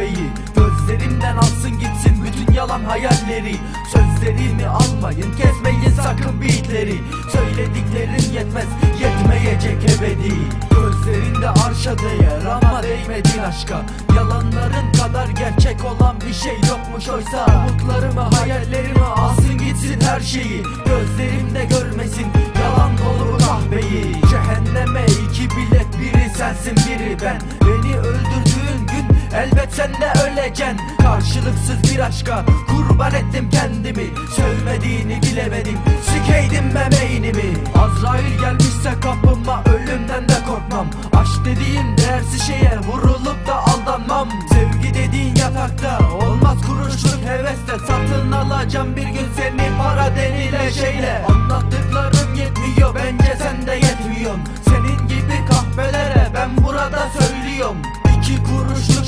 kahveyi Gözlerimden alsın gitsin bütün yalan hayalleri. Sözlerimi almayın kesmeyin sakın beatleri. Söylediklerin yetmez yetmeyecek ebedi. Gözlerinde arşa değer ama değmedin aşka. Yalanların kadar gerçek olan bir şey yokmuş oysa. Umutlarımı hayallerimi alsın gitsin her şeyi. Elbet sen de öleceksin Karşılıksız bir aşka kurban ettim kendimi. Sevmediğini bilemedim. Sikeydim bebeğinimi. Azrail gelmişse kapıma ölümden de korkmam. Aşk dediğim değersiz şeye vurulup da aldanmam. Sevgi dediğin yatakta olmaz kuruşluk hevesle. Satın alacağım bir gün seni para denilen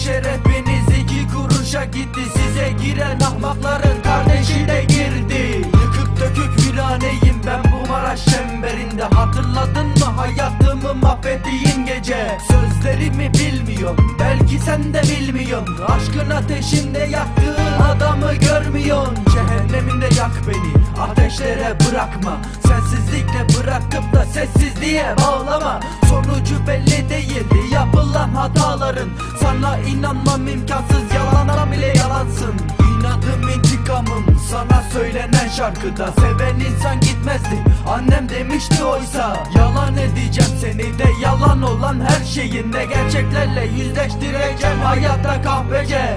kuruşluk şerefiniz iki kuruşa gitti. Size giren ahmakların kardeşi de girdi. Yıkık dökük viraneyim ben bu Maraş çemberinde. Hatırladın mı hayatımı mahvettiğin gece? Sözlerimi bilmiyorum belki sen de bilmiyorsun. Aşkın ateşinde yaktığın adamı görmüyorsun. Cehenneminde yak beni ateşlere bırakma. Sensizlikle bırakıp da sessizliğe bağlama Sonucu belli değildi yapılan hataların Sana inanmam imkansız yalandan bile yalansın. İnadım intikamım sana söylenen şarkıda. Seven insan gitmezdi annem demişti oysa. Yalan edeceğim seni de yalan olan her şeyinle. Gerçeklerle yüzleştireceğim hayatta kahvece